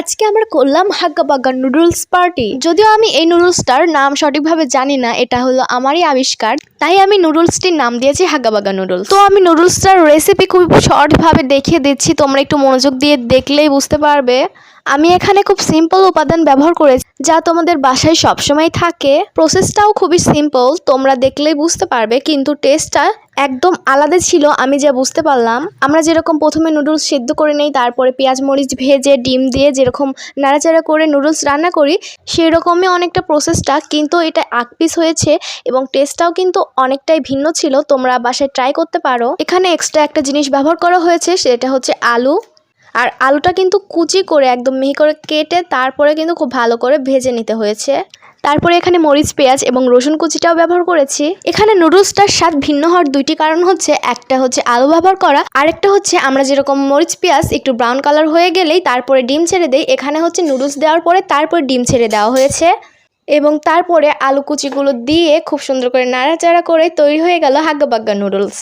আজকে আমরা করলাম হাগ্গা বাগ্গা নুডলস পার্টি। যদিও আমি এই নুডলসটার নাম সঠিকভাবে জানি না, এটা হলো আমারই আবিষ্কার। তাই আমি নুডলসটির নাম দিয়েছি হাগাবাগা নুডলস। তো আমি নুডলসটার রেসিপি খুব শর্টভাবে দেখিয়ে দিচ্ছি, তোমরা একটু মনোযোগ দিয়ে দেখলেই বুঝতে পারবে। আমি এখানে খুব সিম্পল উপাদান ব্যবহার করেছি, যা তোমাদের বাসায় সবসময় থাকে। প্রসেসটাও খুবই সিম্পল তোমরা দেখলেই বুঝতে পারবে, কিন্তু টেস্টটা একদম আলাদা ছিল, আমি যা বুঝতে পারলাম। আমরা যেরকম প্রথমে নুডলস সেদ্ধ করে নেই, তারপরে পেঁয়াজ, মরিচ ভেজে, ডিম দিয়ে যেরকম নাড়াচাড়া করে নুডলস রান্না করি সেই রকমই অনেকটা প্রসেসটা কিন্তু এটা আক পিস হয়েছে এবং টেস্টটাও কিন্তু অনেকটাই ভিন্ন ছিল, তোমরা বাসায় ট্রাই করতে পারো। এখানে এক্সট্রা একটা জিনিস ব্যবহার করা হয়েছে, সেটা হচ্ছে আলু। আর আলুটা কিন্তু কুচি করে, একদম মিহি করে কেটে তারপরে কিন্তু খুব ভালো করে ভেজে নিতে হয়েছে। তারপরে এখানে মরিচ, পেঁয়াজ এবং রসুন কুচিটাও ব্যবহার করেছি। এখানে নুডলসটার স্বাদ ভিন্ন হওয়ার দুইটি কারণ হচ্ছে, একটা হচ্ছে আলু ব্যবহার করা, আরেকটা হচ্ছে আমরা যেরকম মরিচ, পেঁয়াজ একটু ব্রাউন কালার হয়ে গেলেই তারপরে ডিম ছেড়ে দেই, এখানে হচ্ছে নুডলস দেওয়ার পরে তারপর ডিম ছেড়ে দেওয়া হয়েছে। এবং তারপরে আলু কুচিগুলো দিয়ে খুব সুন্দর করে নাড়াচাড়া করে তৈরি হয়ে গেল হাগ্গা বাগ্গা নুডলস